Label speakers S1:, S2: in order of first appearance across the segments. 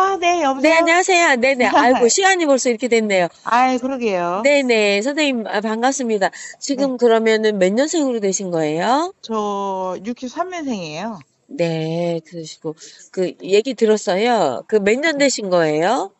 S1: 아, 네,
S2: 네,
S1: 여보세요?
S2: 안녕하세요. 네네. 아이고, 시간이 벌써 이렇게 됐네요.
S1: 아이, 그러게요.
S2: 네네. 선생님, 아, 반갑습니다. 지금 그러면은 몇 년생으로 되신 거예요?
S1: 저 63년생이에요.
S2: 네, 그러시고, 그, 얘기 들었어요. 그 몇 년 되신 거예요?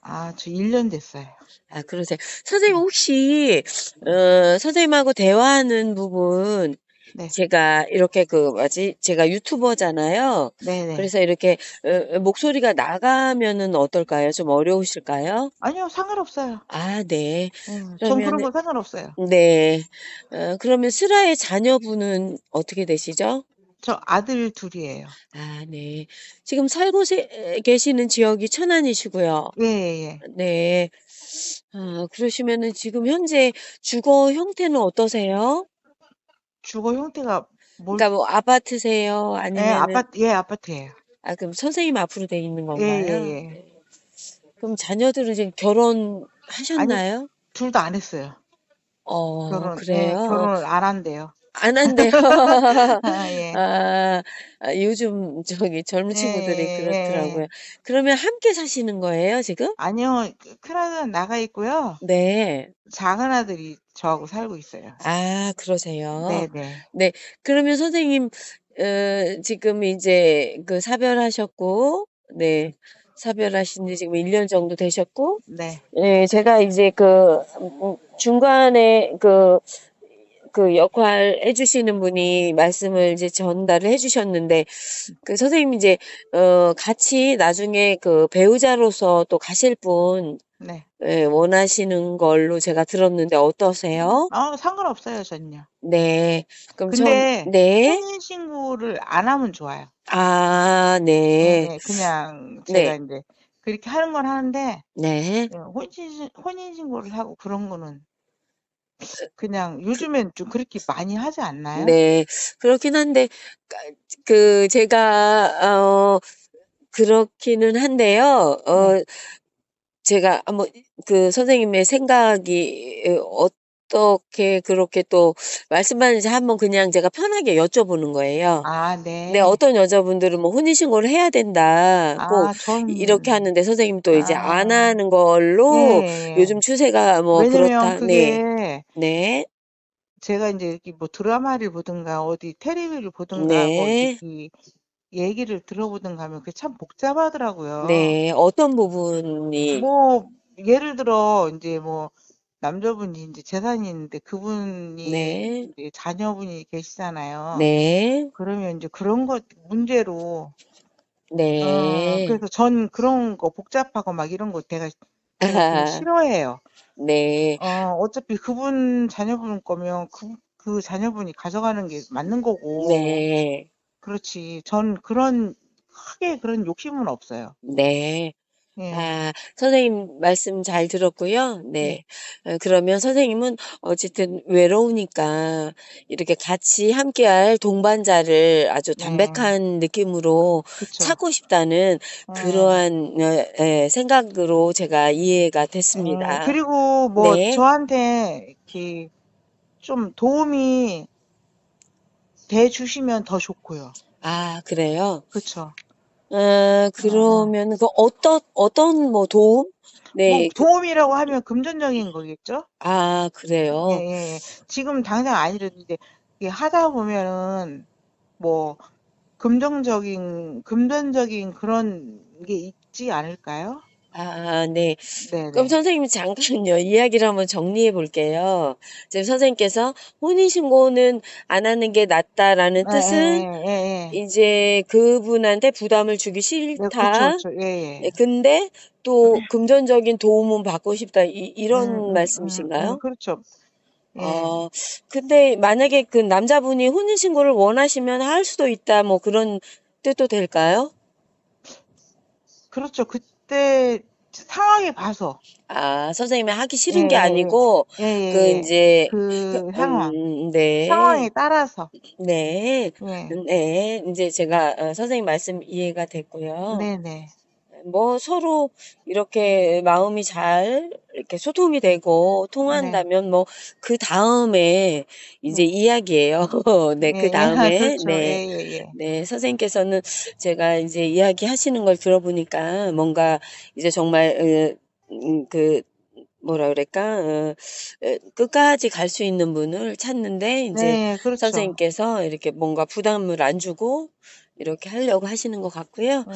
S1: 아, 저 1년 됐어요.
S2: 아, 그러세요. 선생님, 혹시, 어, 선생님하고 대화하는 부분,
S1: 네.
S2: 제가 이렇게 그, 뭐지, 제가 유튜버잖아요.
S1: 네네.
S2: 그래서 이렇게, 어, 목소리가 나가면은 어떨까요? 좀 어려우실까요?
S1: 아니요, 상관없어요.
S2: 아, 네.
S1: 음, 전 그런
S2: 그러면은-
S1: 거 상관없어요.
S2: 네. 어, 그러면 슬아의 자녀분은 어떻게 되시죠?
S1: 저 아들 둘이에요.
S2: 아, 네. 지금 살고 세- 계시는 지역이 천안이시고요.
S1: 예, 예, 예.
S2: 네. 아, 그러시면은 지금 현재 주거 형태는 어떠세요?
S1: 주거 형태가 뭘,
S2: 그러니까 뭐 아파트세요?
S1: 예,
S2: 아니면은
S1: 아파트, 예, 아파트예요.
S2: 아, 그럼 선생님 앞으로 돼 있는 건가요?
S1: 예, 예.
S2: 네. 그럼 자녀들은 지금 결혼하셨나요?
S1: 둘 다 안 했어요.
S2: 어,
S1: 결혼, 예,
S2: 그래요?
S1: 결혼을 안 한대요.
S2: 안 한대요.
S1: 아, 예.
S2: 아, 아, 요즘 저기 젊은 친구들이
S1: 예, 예,
S2: 그렇더라고요. 그러면 함께 사시는 거예요, 지금?
S1: 아니요, 그- 큰 아들은 나가 있고요.
S2: 네.
S1: 작은 아들이 저하고 살고 있어요.
S2: 아, 그러세요.
S1: 네네.
S2: 그러면 선생님, 어, 지금 이제 그 사별하셨고, 네. 사별하신 지 지금 1년 정도 되셨고,
S1: 네.
S2: 예, 제가 이제 그 음, 중간에 그, 그 역할 해주시는 분이 말씀을 이제 전달을 해주셨는데, 그 선생님 이제, 어, 같이 나중에 그 배우자로서 또 가실 분,
S1: 네.
S2: 예, 원하시는 걸로 제가 들었는데 어떠세요?
S1: 아, 상관없어요, 전요.
S2: 네. 그럼
S1: 근데
S2: 전, 네.
S1: 혼인 신고를 안 하면 좋아요.
S2: 아, 네.
S1: 네, 그냥
S2: 네.
S1: 제가 이제 그렇게 하는 건 하는데
S2: 네.
S1: 예, 혼인 혼인 신고를 하고 그런 거는 그냥 요즘엔 좀 그렇게 많이 하지 않나요?
S2: 네. 그렇긴 한데, 까- 그, 제가, 어, 그렇기는 한데요. 어,
S1: 네.
S2: 제가 한번 그 선생님의 생각이 어 떻게 그렇게 또 말씀하는지 한번 그냥 제가 편하게 여쭤보는 거예요.
S1: 아, 네.
S2: 네, 어떤 여자분들은 뭐 혼인신고를 해야 된다. 꼭
S1: 아, 전
S2: 이렇게 하는데 선생님 또 이제
S1: 아.
S2: 안 하는 걸로
S1: 예, 예.
S2: 요즘 추세가 뭐
S1: 왜냐면
S2: 그렇다. 네.
S1: 그게
S2: 네.
S1: 제가 이제 이렇게 뭐 드라마를 보든가 어디 텔레비를 보든가 뭐
S2: 네.
S1: 이렇게 얘기를 들어보든가 하면 그게 참 복잡하더라고요.
S2: 네. 어떤 부분이
S1: 뭐 예를 들어 이제 뭐 남자분이 이제 재산이 있는데 그분이
S2: 네.
S1: 이제 자녀분이 계시잖아요.
S2: 네.
S1: 그러면 이제 그런 것 문제로 어
S2: 네.
S1: 그래서 전 그런 거 복잡하고 막 이런 거 제가 되게. 싫어해요.
S2: 네.
S1: 어 어차피 그분 자녀분 거면 그, 그 자녀분이 가져가는 게 맞는 거고
S2: 네.
S1: 그렇지. 전 그런 크게 그런 욕심은 없어요.
S2: 네.
S1: 예.
S2: 아, 선생님 말씀 잘 들었고요. 네. 어, 그러면 선생님은 어쨌든 외로우니까 이렇게 같이 함께할 동반자를 아주
S1: 네.
S2: 담백한 느낌으로
S1: 그쵸.
S2: 찾고 싶다는
S1: 어.
S2: 그러한 어, 예, 생각으로 제가 이해가
S1: 어,
S2: 됐습니다.
S1: 그리고 뭐
S2: 네.
S1: 저한테 이렇게 좀 도움이 돼 주시면 더 좋고요.
S2: 아, 그래요?
S1: 그쵸.
S2: 아, 그러면 그 어떤 어떤 뭐 도움?
S1: 뭐
S2: 네. 그-
S1: 도움이라고 하면 금전적인 거겠죠?
S2: 아,
S1: 예,
S2: 그래요?
S1: 예, 예. 지금 당장 아니라도 이제 이게 하다 보면은 뭐 금전적인 금전적인 그런 게 있지 않을까요?
S2: 아, 네.
S1: 네,
S2: 그럼
S1: 네.
S2: 선생님 잠깐요. 이야기를 한번 정리해 볼게요. 지금 선생님께서 혼인 신고는 안 하는 게 낫다라는
S1: 예,
S2: 뜻은
S1: 예, 예, 예.
S2: 이제 그분한테 부담을 주기
S1: 네,
S2: 싫다.
S1: 그쵸, 그쵸. 예,
S2: 네,
S1: 예.
S2: 근데 또 금전적인 도움은 받고 싶다. 이,
S1: 음,
S2: 이런
S1: 음, 음, 음,
S2: 말씀이신가요?
S1: 그렇죠. 예.
S2: 어, 근데 만약에 그 남자분이 혼인 신고를 원하시면 할 수도 있다. 뭐 그런 뜻도 될까요?
S1: 그렇죠. 그 때 상황에 봐서.
S2: 아, 선생님이 하기 싫은
S1: 예,
S2: 게
S1: 예, 예.
S2: 아니고
S1: 예, 예,
S2: 그
S1: 예.
S2: 이제
S1: 그 상황.
S2: 음, 네.
S1: 상황에 따라서.
S2: 네.
S1: 예.
S2: 네. 이제 제가 어, 선생님 말씀 이해가 됐고요.
S1: 네, 네.
S2: 뭐 서로 이렇게 마음이 잘 이렇게 소통이 되고
S1: 네.
S2: 통한다면 뭐 그 다음에 이제
S1: 네.
S2: 이야기예요. 네,
S1: 예,
S2: 그
S1: 예.
S2: 다음에
S1: 그렇죠.
S2: 네.
S1: 예, 예, 예.
S2: 네, 선생님께서는 제가 이제 이야기 하시는 걸 들어보니까 뭔가 이제 정말 어, 음, 그 뭐라 그럴까 어, 어, 끝까지 갈 수 있는 분을 찾는데 이제
S1: 네, 그렇죠.
S2: 선생님께서 이렇게 뭔가 부담을 안 주고 이렇게 하려고 하시는 것 같고요.
S1: 음,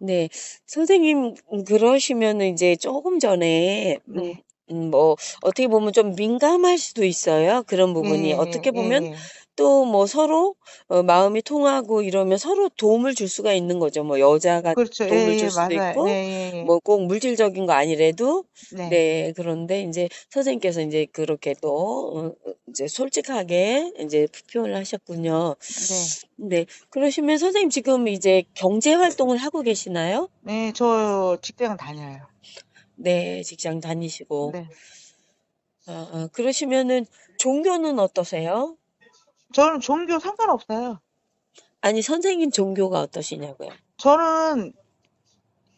S2: 네, 선생님 그러시면은 이제 조금 전에 음,
S1: 네.
S2: 음, 뭐 어떻게 보면 좀 민감할 수도 있어요. 그런 부분이
S1: 예,
S2: 어떻게
S1: 예,
S2: 보면
S1: 예.
S2: 또 뭐 서로 어, 마음이 통하고 이러면 서로 도움을 줄 수가 있는 거죠. 뭐 여자가
S1: 그렇죠.
S2: 도움을
S1: 예,
S2: 줄
S1: 예,
S2: 수도
S1: 맞아요.
S2: 있고
S1: 예, 예, 예.
S2: 뭐 꼭 물질적인 거 아니래도
S1: 네.
S2: 네, 그런데 이제 선생님께서 이제 그렇게 또 어, 이제 솔직하게 이제 표현을 하셨군요.
S1: 네.
S2: 네, 그러시면 선생님 지금 이제 경제 활동을 하고 계시나요?
S1: 네, 저 직장 다녀요.
S2: 네, 직장 다니시고.
S1: 네.
S2: 아, 아, 그러시면은 종교는 어떠세요?
S1: 저는 종교 상관없어요.
S2: 아니, 선생님 종교가 어떠시냐고요?
S1: 저는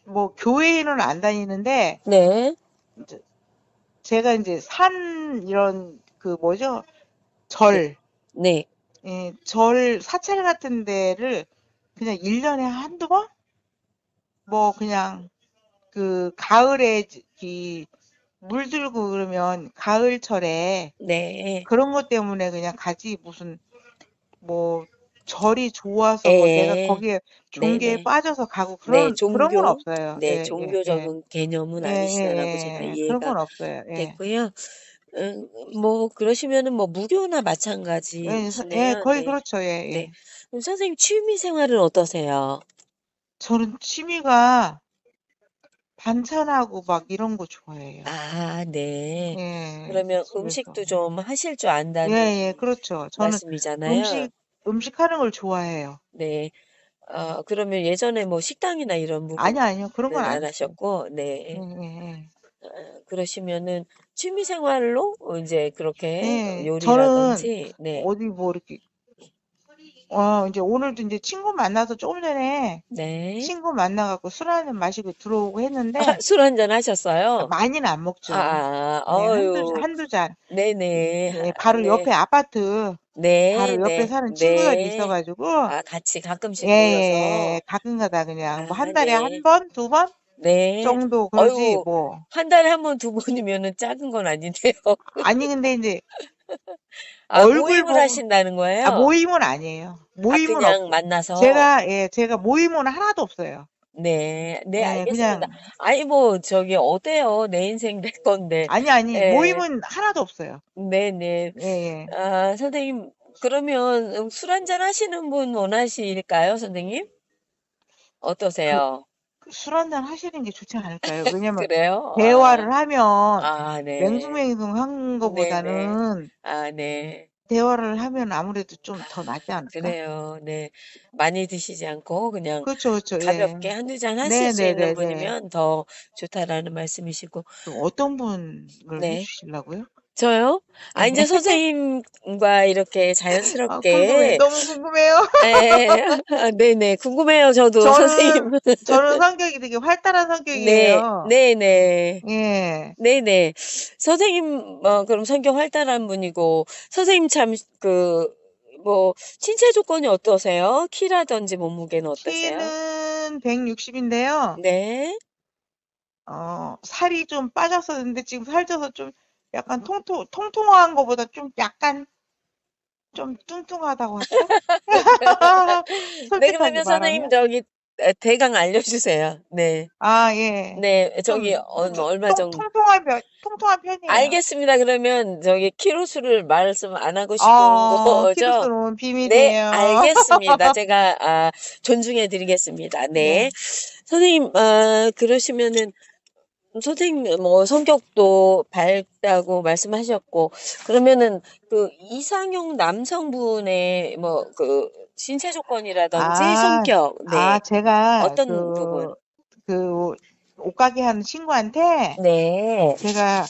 S1: 뭐 교회는 안 다니는데
S2: 네,
S1: 이제 제가 이제 산 이런 그 뭐죠? 절,
S2: 네,
S1: 예, 절 사찰 같은 데를 그냥 1년에 한두 번? 뭐 그냥 그 가을에 이 물들고 그러면 가을철에
S2: 네.
S1: 그런 것 때문에 그냥 가지 무슨 뭐 절이 좋아서 뭐 내가
S2: 에,
S1: 거기에 종교에
S2: 네네.
S1: 빠져서 가고
S2: 네,
S1: 그런 그런 건
S2: 종교,
S1: 없어요.
S2: 네,
S1: 예, 예, 예.
S2: 종교적인 개념은
S1: 예,
S2: 아니시다라고
S1: 예,
S2: 제가
S1: 예. 그런
S2: 이해가
S1: 건 없어요. 예.
S2: 됐고요. 음, 뭐, 그러시면은 뭐, 무교나
S1: 예, 서- 예,
S2: 마찬가지시네요.
S1: 거의
S2: 네,
S1: 그렇죠. 예,
S2: 네.
S1: 예.
S2: 그럼 선생님 취미 생활은 어떠세요?
S1: 저는 취미가 반찬하고 막 이런 거 좋아해요.
S2: 아, 네.
S1: 예,
S2: 그러면
S1: 집에서.
S2: 음식도 좀 하실 줄
S1: 예,
S2: 안다는
S1: 예, 그렇죠. 저는
S2: 말씀이잖아요.
S1: 음식, 음식 하는 걸 좋아해요.
S2: 네. 어, 그러면 예전에 뭐 식당이나 이런
S1: 아니요, 아니요. 그런 건
S2: 부분은 안안
S1: 했어요.
S2: 하셨고,
S1: 예,
S2: 네.
S1: 예, 예.
S2: 어, 그러시면은 취미 생활로 이제 그렇게
S1: 예, 저는
S2: 요리라든지, 네,
S1: 어디 뭐 이렇게, 어, 이제 오늘도 이제 친구 만나서 조금 전에
S2: 네.
S1: 친구 만나갖고 술 한잔 마시고 들어오고 했는데,
S2: 아, 술 한잔 하셨어요?
S1: 많이는 안 먹죠.
S2: 아, 아,
S1: 네, 한두,
S2: 어유,
S1: 한두 잔.
S2: 네네,
S1: 네,
S2: 하-
S1: 바로
S2: 네,
S1: 옆에 아파트,
S2: 네,
S1: 바로 옆에
S2: 네,
S1: 사는 친구들이
S2: 네.
S1: 있어가지고,
S2: 아, 같이 가끔씩
S1: 예, 예,
S2: 모여서,
S1: 예. 가끔 가다 그냥 뭐
S2: 아,
S1: 한 달에
S2: 네,
S1: 한 번, 두 번
S2: 네.
S1: 정도 그러지
S2: 어유,
S1: 뭐.
S2: 한 달에 한 번, 두 번이면은 작은 건 아닌데요.
S1: 아니 근데 이제
S2: 아,
S1: 얼굴
S2: 모임을 하신다는
S1: 아
S2: 거예요?
S1: 모임은 아니에요.
S2: 아,
S1: 모임은
S2: 그냥
S1: 없고
S2: 만나서?
S1: 제가 예 제가 모임은 하나도 없어요.
S2: 네, 네,
S1: 예
S2: 알겠습니다.
S1: 그냥
S2: 아니, 뭐, 저기, 어때요? 내 인생 내 건데.
S1: 아니 아니
S2: 예,
S1: 모임은 하나도 없어요.
S2: 네, 네.
S1: 예 예.
S2: 아, 선생님, 그러면 술 한잔 하시는 분 원하실까요, 선생님?
S1: 그
S2: 어떠세요?
S1: 술 한잔 하시는 게 좋지 않을까요? 왜냐면
S2: 그래요? 아,
S1: 대화를 하면
S2: 아, 네.
S1: 맹숭맹숭 한
S2: 네네.
S1: 거보다는
S2: 아, 네.
S1: 대화를 하면 아무래도 좀 더 낫지 않을까?
S2: 그래요. 네. 많이 드시지 않고 그냥
S1: 그렇죠 그렇죠 예.
S2: 가볍게 한두
S1: 잔네
S2: 하실
S1: 수네
S2: 있는
S1: 네 네.
S2: 분이면 더 좋다라는 말씀이시고.
S1: 그럼 어떤 분을
S2: 네.
S1: 해주시려고요?
S2: 저요? 아,
S1: 네.
S2: 이제 선생님과 이렇게
S1: 아 궁금해
S2: 자연스럽게,
S1: 너무 궁금해요.
S2: 예, 아, 네네. 궁금해요, 저도, 선생님.
S1: 저는 저는 성격이 되게 활달한
S2: 네,
S1: 성격이에요.
S2: 네네.
S1: 예.
S2: 네네. 선생님, 어, 그럼 성격 활달한 분이고, 선생님 참, 그, 뭐, 신체 조건이 어떠세요? 키라든지 몸무게는 어떠세요?
S1: 키는 160인데요.
S2: 네.
S1: 어, 살이 좀 빠졌었는데 지금 살쪄서 좀 약간 통통 통통한 거보다 좀 약간 좀 뚱뚱하다고 할까?
S2: 네, 그러면 선생님. 저기, 에, 대강 알려주세요. 네.
S1: 아, 예.
S2: 네, 저기,
S1: 좀
S2: 어,
S1: 통,
S2: 얼마
S1: 통,
S2: 정도?
S1: 통통한 편, 통통한 편이에요.
S2: 알겠습니다. 그러면, 저기, 키로 수를 말씀 안 하고 싶은
S1: 어,
S2: 거죠?
S1: 키로수는
S2: 네,
S1: 비밀이에요.
S2: 알겠습니다. 제가, 아, 존중해 드리겠습니다. 네.
S1: 네.
S2: 선생님, 아, 그러시면은, 선생님, 뭐, 성격도 밝다고 말씀하셨고, 그러면은, 그, 이상형 남성분의, 뭐, 그, 신체 조건이라든지
S1: 아,
S2: 성격,
S1: 아,
S2: 네.
S1: 제가
S2: 어떤
S1: 그,
S2: 부분?
S1: 그 옷가게 하는 친구한테
S2: 네.
S1: 제가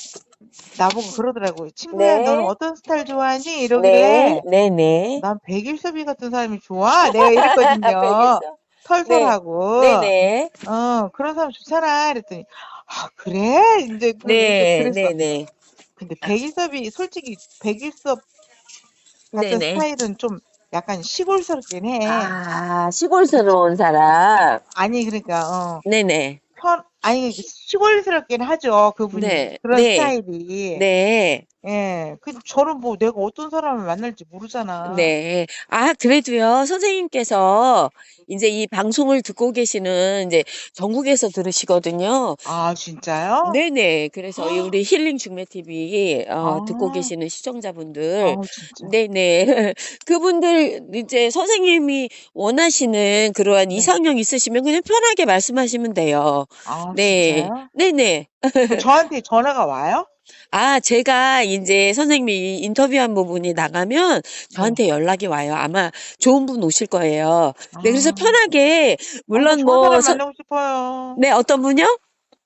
S1: 나보고 그러더라고요. 친구야, 너는
S2: 네.
S1: 어떤 스타일 좋아하니?
S2: 네.
S1: 이러길래
S2: 네네.
S1: 난 백일섭이 같은 사람이 좋아. 내가 이랬거든요.
S2: 백일섭.
S1: 털털하고
S2: 네네.
S1: 어 그런 사람 좋잖아 이랬더니 아 그래 이제 그
S2: 네,
S1: 그랬어.
S2: 네 네.
S1: 근데 백일섭이 솔직히 백일섭 같은
S2: 네네.
S1: 스타일은 좀 약간 시골스럽긴 해.
S2: 아, 시골스러운 사람.
S1: 아니 그러니까 어,
S2: 네 네.
S1: 편 아니 시골스럽긴 하죠 그분이
S2: 네,
S1: 그런
S2: 네.
S1: 스타일이.
S2: 네.
S1: 예. 근데 저는 뭐 내가 어떤 사람을 만날지 모르잖아.
S2: 네. 아, 그래도요, 선생님께서 이제 이 방송을 듣고 계시는 이제 전국에서 들으시거든요.
S1: 아 진짜요?
S2: 네네. 그래서 이 우리 힐링 중매 TV 어, 듣고
S1: 아.
S2: 계시는 시청자분들.
S1: 아우 진짜.
S2: 네네. 그분들 이제 선생님이 원하시는 그러한
S1: 네.
S2: 이상형 있으시면 그냥 편하게 말씀하시면 돼요.
S1: 아
S2: 네.
S1: 진짜요?
S2: 네네.
S1: 그럼 저한테 전화가 와요?
S2: 아, 제가 이제 선생님이 인터뷰한 부분이 나가면
S1: 네.
S2: 저한테 연락이 와요. 아마 좋은 분 오실 거예요. 네, 그래서
S1: 아.
S2: 편하게 물론
S1: 아니,
S2: 뭐
S1: 좋은 사람
S2: 서-
S1: 만나고 싶어요.
S2: 네, 어떤 분요?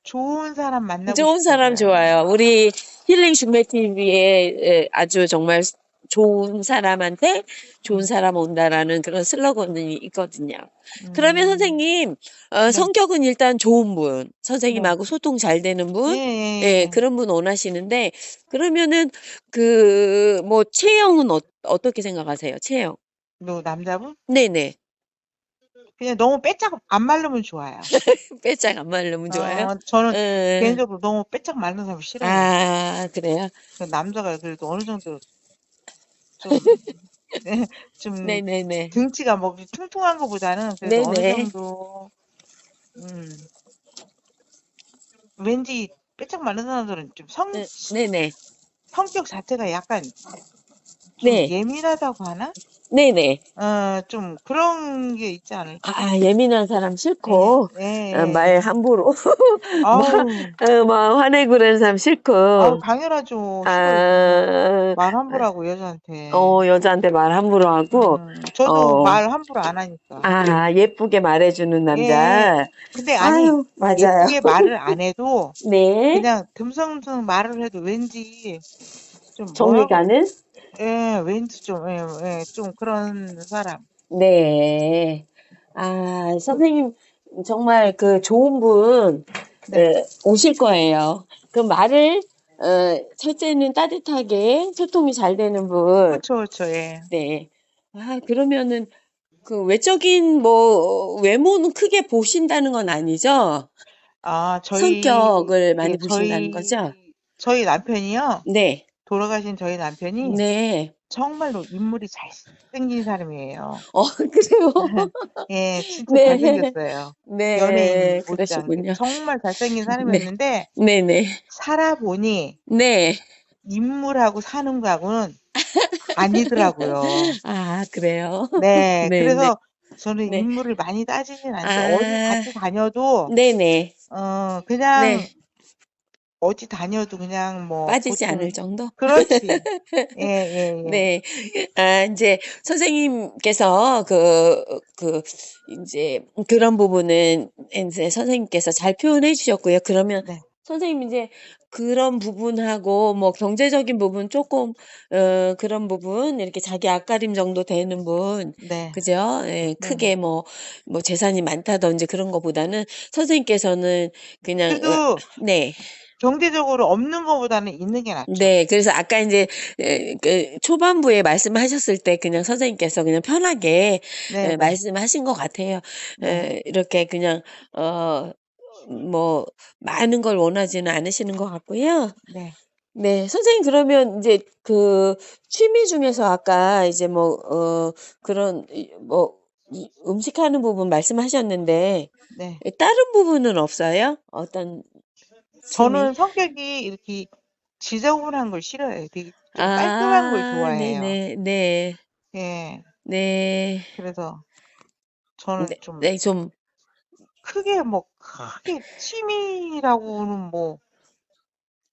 S1: 좋은 사람 만나고
S2: 좋은 사람
S1: 싶어요.
S2: 좋아요. 우리 힐링 중매 TV에 아주 정말 좋은 사람한테 좋은
S1: 음.
S2: 사람 온다라는 그런 슬로건이 있거든요. 그러면
S1: 음.
S2: 선생님, 어,
S1: 네.
S2: 성격은 일단 좋은 분, 선생님하고 소통 잘 되는 분,
S1: 예, 예.
S2: 그런 분 원하시는데, 그러면은, 그, 뭐, 체형은 어, 어떻게 생각하세요? 체형.
S1: 너 남자분?
S2: 네네.
S1: 그냥 너무 빼짝 안 마르면 좋아요.
S2: 빼짝 안 마르면 좋아요?
S1: 어, 저는
S2: 예.
S1: 개인적으로 너무 빼짝 마른 사람 싫어요.
S2: 아, 그래요?
S1: 그 남자가 그래도 어느 정도 좀, 네, 좀
S2: 네네네.
S1: 등치가 뭐 퉁퉁한 것보다는 그래도 어느. 정도 음 왠지 빼짝 마른 사람들은 좀 성,
S2: 네, 네네.
S1: 성격 자체가 약간 좀
S2: 네.
S1: 예민하다고 하나?
S2: 네네.
S1: 어, 좀 그런 게 있지 않을까?
S2: 아, 예민한 사람 싫고,
S1: 예,
S2: 어,
S1: 예.
S2: 말 함부로,
S1: 아우,
S2: 어, 뭐, 화내고 그러는 사람 싫고,
S1: 아우, 당연하죠.
S2: 아,
S1: 말 함부로 하고 여자한테.
S2: 어, 여자한테 말 함부로 하고,
S1: 음, 저도
S2: 어.
S1: 말 함부로 안 하니까.
S2: 아, 예쁘게 말해주는 남자.
S1: 근데 아니,
S2: 아유, 맞아요.
S1: 예쁘게 말을 안 해도
S2: 네.
S1: 그냥 듬성듬성 말을 해도 왠지 좀
S2: 정이
S1: 뭐라고
S2: 가는?
S1: 예, 왠지 좀, 예, 예, 좀 그런 사람.
S2: 네. 아, 선생님, 정말 그 좋은 분,
S1: 네.
S2: 어, 오실 거예요. 그 말을, 어, 첫째는 따뜻하게 소통이 잘 되는 분.
S1: 그렇죠, 그렇죠, 예.
S2: 네. 아, 그러면은, 그 외적인 뭐, 외모는 크게 보신다는 건 아니죠?
S1: 아, 저희,
S2: 성격을 많이
S1: 예,
S2: 보신다는 거죠?
S1: 저희 남편이요.
S2: 네.
S1: 돌아가신 저희 남편이
S2: 네.
S1: 정말로 인물이 잘생긴 사람이에요.
S2: 어, 그래요?
S1: 예, 진짜
S2: 네.
S1: 잘생겼어요.
S2: 네.
S1: 연예인 못지않게
S2: 그러시군요.
S1: 정말 잘생긴 사람이었는데
S2: 네네.
S1: 살아보니
S2: 네.
S1: 인물하고 사는 거하고는 아니더라고요.
S2: 아, 그래요?
S1: 네,
S2: 네,
S1: 그래서 저는
S2: 네.
S1: 인물을 많이 따지진 않죠.
S2: 아.
S1: 어디 같이 다녀도
S2: 네네.
S1: 어 그냥
S2: 네.
S1: 어디 다녀도 그냥 뭐
S2: 빠지지
S1: 보통
S2: 않을 정도?
S1: 그렇지. 예, 예, 예.
S2: 네. 아, 이제 선생님께서 그, 그, 이제 그런 부분은 이제 선생님께서 잘 표현해 주셨고요. 그러면
S1: 네.
S2: 선생님 이제 그런 부분하고 뭐 경제적인 부분 조금, 어, 그런 부분 이렇게 자기 앞가림 정도 되는 분,
S1: 네.
S2: 그죠? 예, 크게 뭐, 뭐 재산이 많다든지 그런 거보다는 선생님께서는 그냥, 어,
S1: 그래도
S2: 네.
S1: 경제적으로 없는 것보다는 있는 게 낫죠.
S2: 네, 그래서 아까 이제 에, 그 초반부에 말씀하셨을 때 그냥 선생님께서 그냥 편하게
S1: 네,
S2: 에,
S1: 네.
S2: 말씀하신 것 같아요.
S1: 네.
S2: 에, 이렇게 그냥 어, 뭐 많은 걸 원하지는 않으시는 것 같고요.
S1: 네.
S2: 네, 선생님 그러면 이제 그 취미 중에서 아까 이제 뭐 어, 그런 이- 뭐 이- 음식하는 부분 말씀하셨는데
S1: 네.
S2: 다른 부분은 없어요? 어떤?
S1: 저는 성격이 이렇게 지저분한 걸 싫어해요. 되게 좀 깔끔한 걸
S2: 아,
S1: 좋아해요.
S2: 네네, 네,
S1: 예.
S2: 네,
S1: 그래서 저는
S2: 네,
S1: 좀
S2: 네, 좀,
S1: 크게 뭐 크게 취미라고는 뭐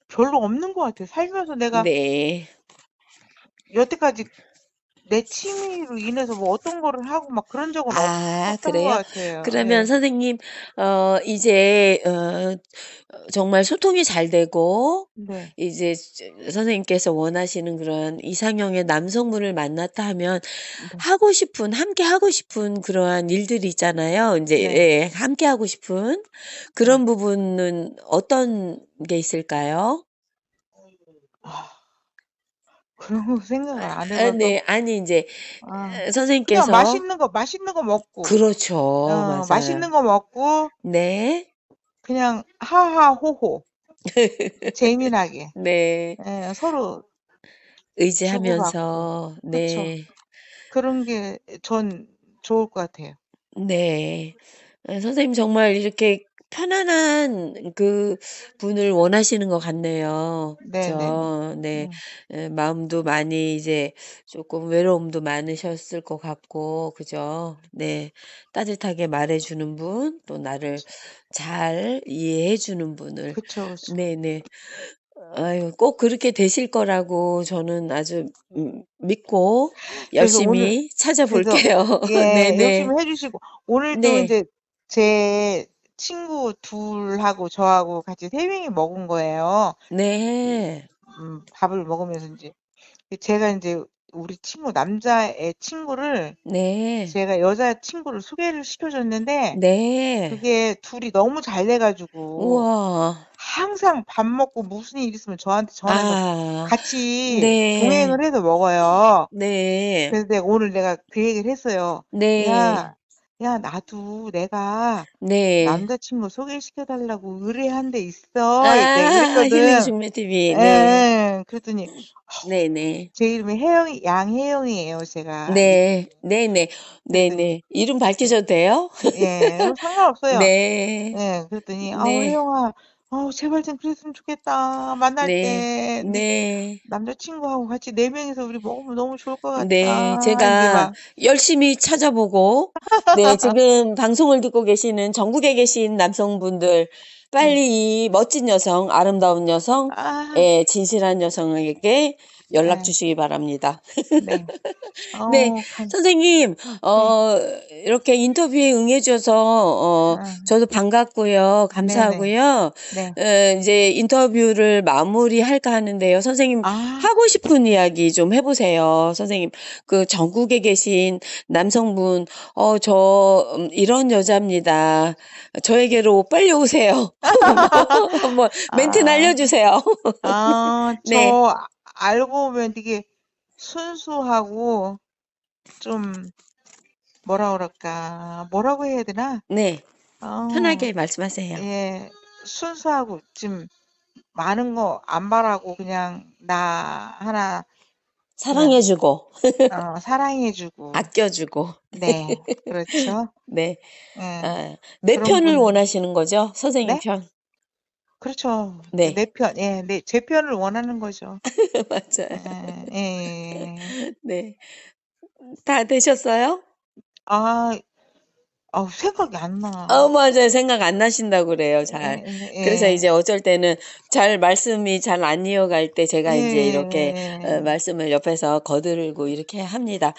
S1: 별로 없는 것 같아요. 살면서 내가
S2: 네,
S1: 여태까지 내 취미로 인해서 뭐 어떤 거를 하고 막 그런 적은 없,
S2: 아,
S1: 없던 것
S2: 그래요?
S1: 같아요.
S2: 그러면
S1: 예.
S2: 선생님, 어, 이제, 어, 정말 소통이 잘 되고
S1: 네.
S2: 이제 선생님께서 원하시는 그런 이상형의 남성분을 만났다 하면
S1: 네.
S2: 하고 싶은 함께 하고 싶은 그러한 일들이 있잖아요. 인제
S1: 네.
S2: 예 함께 하고 싶은 그런 부분은 어떤 게 있을까요?
S1: 아. 그런 거 생각을
S2: 안해아
S1: 봐서
S2: 네. 아니 인제
S1: 아.
S2: 어
S1: 그냥
S2: 선생님께서
S1: 맛있는 거 맛있는 거 먹고
S2: 그렇죠.
S1: 어
S2: 맞아요.
S1: 맛있는 거 먹고
S2: 네.
S1: 그냥 하하호호 재미나게
S2: 네.
S1: 예 서로 주고받고
S2: 의지하면서
S1: 그쵸.
S2: 네.
S1: 그런 게 전 좋을 것 같아요.
S2: 네. 예 선생님 정말 이렇게 편안한 그 분을 원하시는 것 같네요.
S1: 네네네.
S2: 그죠? 네.
S1: 음.
S2: 예 마음도 많이 이제 쪼끔 외로움도 많으셨을 것 같고 그죠? 네. 따뜻하게 말해 주는 분, 또 나를 잘 이해해 주는 분을
S1: 그쵸, 그쵸.
S2: 네네. 아유 꼭 그렇게 되실 거라고 저는 아주 음 믿고
S1: 그래서 오늘
S2: 열심히
S1: 그래서
S2: 찾아볼게요.
S1: 예
S2: 네네.
S1: 열심히 해 주시고 오늘도
S2: 네.
S1: 인제 제 친구 둘하고 저하고 같이 3 명이 먹은 거예요.
S2: 네.
S1: 음 밥을 먹으면서 인제 그 제가 인제 우리 친구 남자애 친구를
S2: 네.
S1: 제가 여자 친구를 소개를 시켜 줬는데
S2: 네.
S1: 그게 둘이 너무 잘 돼 가지고
S2: 우와.
S1: 항상 밥 먹고 무슨 일 있으면 저한테 전해서
S2: 아.
S1: 같이
S2: 네.
S1: 동행을 해서 먹어요.
S2: 네.
S1: 그래서 내가 오늘 내가 그 얘기를 했어요.
S2: 네.
S1: "야, 야 나도 내가
S2: 네.
S1: 남자친구 소개시켜 달라고 의뢰한 데 있어."
S2: 아
S1: 내가
S2: 힐링
S1: 그랬거든.
S2: 중매 TV.
S1: 예
S2: 네.
S1: 예. 그랬더니
S2: 네네.
S1: 제 이름이 혜영이 양혜영이에요 제가.
S2: 네. 네네.
S1: 그랬더니
S2: 네네. 이름 밝히셔도 돼요?
S1: 예. 상관없어요.
S2: 네.
S1: 예. 그랬더니 "아우
S2: 네.
S1: 혜영아 아우 제발 좀 그랬으면 좋겠다. 만날
S2: 네.
S1: 때 네
S2: 네.
S1: 남자친구하고 같이 4 명이서 우리 먹으면 너무 좋을 것
S2: 네.
S1: 같다." 인제
S2: 제가
S1: 막
S2: 열심히 찾아보고 네 지금 방송을 듣고 계시는 전국에 계신 남성분들
S1: 네.
S2: 빨리 이 멋진 여성, 아름다운 여성,
S1: 아.
S2: 예 진실한 여성에게 연락
S1: 예.
S2: 주시기 바랍니다.
S1: 네.
S2: 네.
S1: 어우 감
S2: 선생님
S1: 네.
S2: 어 이렇게 인터뷰에 응해 주셔서 어
S1: 아.
S2: 저도 반갑고요.
S1: 네네.
S2: 감사하고요.
S1: 네.
S2: 어 인제 인터뷰를 마무리할까 하는데요. 선생님
S1: 아.
S2: 하고 싶은 이야기 좀 해 보세요. 선생님 그 전국에 계신 남성분 "어 저 음 이런 여자입니다. 저에게로 빨리 오세요." 뭐 뭐 멘트
S1: 아.
S2: 날려 주세요.
S1: 아
S2: 네.
S1: 저 알고 보면 되게 순수하고 좀 뭐라 그럴까. 뭐라고 해야 되나?
S2: 네.
S1: 어
S2: 편하게 말씀하세요.
S1: 예. 순수하고 좀 많은 거 안 바라고 그냥 나 하나
S2: 사랑해
S1: 그냥
S2: 주고
S1: 어 사랑해 주고
S2: 아껴 주고.
S1: 네. 그렇죠.
S2: 네.
S1: 예.
S2: 아내
S1: 그런
S2: 편을
S1: 분
S2: 원하시는 거죠? 선생님
S1: 네?
S2: 편.
S1: 그렇죠.
S2: 네.
S1: 내 편 예. 네. 제 편을 원하는 거죠.
S2: 맞아요.
S1: 예. 예예예.
S2: 네. 다 되셨어요?
S1: 아. 아우 생각이
S2: 안어
S1: 나.
S2: 맞아요. 생각 안 나신다고 그래요 잘.
S1: 예예
S2: 그래서
S1: 예.
S2: 이제 어쩔 때는 잘 말씀이 잘 안 이어갈 때 제가 인제 이렇게 어
S1: 예.
S2: 말씀을 옆에서 거들고 이렇게 합니다.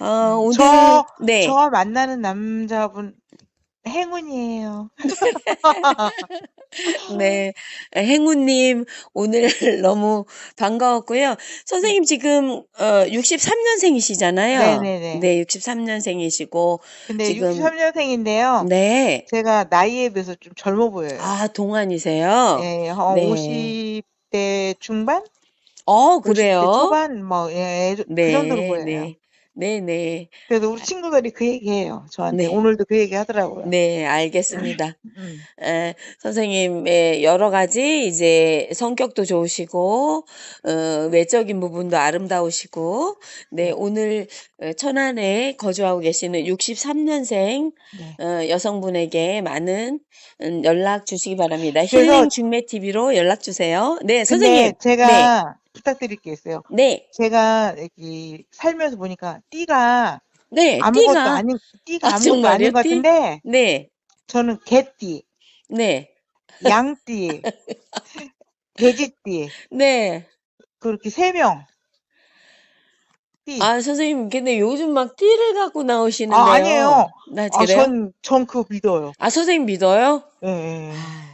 S2: 어
S1: 음.
S2: 오늘
S1: 저
S2: 네.
S1: 저 만나는 남자분 행운이에요.
S2: 네. 아 행운님 오늘 너무 반가웠고요. 선생님 지금 어 63 년생이시잖아요.
S1: 네네네.
S2: 네 63 년생이시고
S1: 근데
S2: 지금
S1: 63 년생인데요.
S2: 네.
S1: 제가 나이에 비해서 좀 젊어 보여요.
S2: 아 동안이세요?
S1: 예. 한
S2: 네.
S1: 50 대 중반?
S2: 어
S1: 50 대
S2: 그래요?
S1: 초반 뭐 예 그 정도로
S2: 네.
S1: 보여요.
S2: 네. 네네.
S1: 그래서 우리 친구들이 그 얘기해요 저한테.
S2: 네.
S1: 오늘도 그 얘기 하더라고요.
S2: 네 알겠습니다.
S1: 음.
S2: 예. 선생님의 여러 가지 이제 성격도 좋으시고 어 외적인 부분도 아름다우시고 네
S1: 네.
S2: 오늘 어 천안에 거주하고 계시는 63 년생
S1: 네.
S2: 어 여성분에게 많은 음 연락 주시기 바랍니다.
S1: 그래서
S2: 힐링 중매 TV로 연락 주세요. 네
S1: 근데
S2: 선생님. 네.
S1: 제가 부탁드릴 게 있어요.
S2: 네.
S1: 제가 여기 살면서 보니까 띠가
S2: 네.
S1: 아무것도
S2: 띠가
S1: 아닌 띠가
S2: 아
S1: 아무것도
S2: 정말요?
S1: 아닌 것
S2: 띠?
S1: 같은데
S2: 네.
S1: 저는 개띠,
S2: 네.
S1: 양띠, 돼지띠
S2: 네.
S1: 그렇게 3 명. 띠.
S2: 아 선생님 근데 요즘 막 띠를 갖고
S1: 아
S2: 나오시는데요.
S1: 아니에요.
S2: 나
S1: 아
S2: 그래요?
S1: 전 전 그거 믿어요.
S2: 아 선생님 믿어요?
S1: 예 예 예.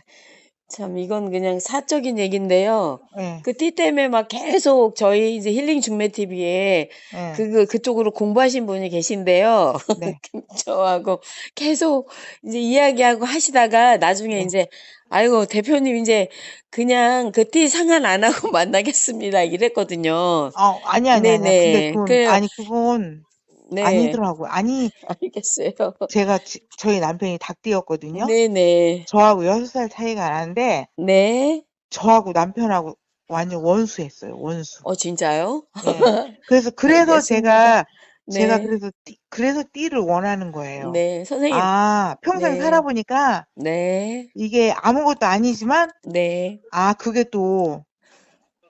S2: 아참 이건 그냥 사적인 얘긴데요.
S1: 예,
S2: 그 띠 때문에 막 계속 저희 이제 힐링 중매 TV에
S1: 예,
S2: 그 그쪽으로 공부하신 분이 계신데요.
S1: 네,
S2: 저하고 계속 이제 이야기하고 하시다가 나중에
S1: 네.
S2: 이제 아이고 대표님 이제 그냥 그 띠 상한 안 하고 만나겠습니다 이랬거든요.
S1: 어, 아니, 아니, 아니. 근데
S2: 네네.
S1: 그건,
S2: 그래요.
S1: 아니, 그건
S2: 네,
S1: 아니더라고요. 아니,
S2: 알겠어요.
S1: 제가, 지- 저희 남편이 닭띠였거든요.
S2: 네네.
S1: 저하고 여섯 살 차이가 나는데,
S2: 네.
S1: 저하고 남편하고 완전 원수했어요, 원수.
S2: 어 진짜요?
S1: 예. 그래서, 그래서
S2: 알겠습니다.
S1: 제가, 제가
S2: 네.
S1: 그래서, 띠, 그래서 띠를 원하는 거예요.
S2: 네, 선생님.
S1: 아, 평생
S2: 네.
S1: 살아보니까
S2: 네.
S1: 이게 아무것도 아니지만,
S2: 네.
S1: 아, 그게 또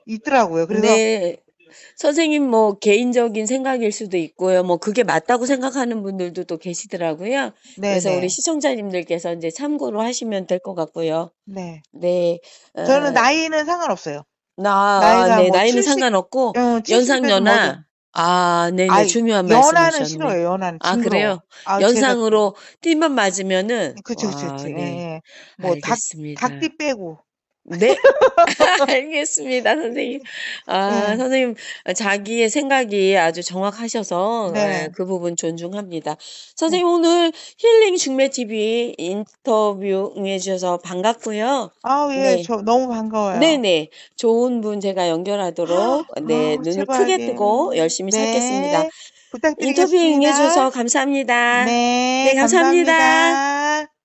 S1: 있더라고요. 그래서,
S2: 네. 선생님 뭐 개인적인 생각일 수도 있고요. 뭐 그게 맞다고 생각하는 분들도 또 계시더라고요. 그래서 우리
S1: 네네.
S2: 시청자님들께서 이제 참고로 하시면 될 것 같고요.
S1: 네.
S2: 네. 어,
S1: 저는 나이는 상관없어요.
S2: 나,
S1: 나이가
S2: 네,
S1: 뭐
S2: 나이는
S1: 70,
S2: 상관없고,
S1: 어, 70
S2: 연상,
S1: 대도 뭐든.
S2: 연하. 아, 네네.
S1: 아이,
S2: 중요한
S1: 연하는
S2: 말씀이셨네.
S1: 싫어요, 연하는.
S2: 아,
S1: 징그러워.
S2: 그래요?
S1: 아, 제가,
S2: 연상으로 띠만 맞으면은, 와,
S1: 그치. 예,
S2: 네.
S1: 예. 뭐, 닭,
S2: 알겠습니다.
S1: 닭띠 빼고.
S2: 네. 알겠습니다, 선생님. 아,
S1: 네.
S2: 선생님, 자기의 생각이 아주 정확하셔서
S1: 네네.
S2: 예, 그 부분 존중합니다. 선생님, 오늘 힐링 중매 TV 인터뷰 응해주셔서 반갑고요.
S1: 아우, 예,
S2: 네.
S1: 저 너무 반가워요.
S2: 네네. 좋은 분 제가 연결하도록, 네,
S1: 아우,
S2: 눈을
S1: 제발,
S2: 크게
S1: 예.
S2: 뜨고 열심히 찾겠습니다.
S1: 네,
S2: 인터뷰 응해주셔서
S1: 부탁드리겠습니다.
S2: 감사합니다.
S1: 네,
S2: 네, 감사합니다.
S1: 감사합니다.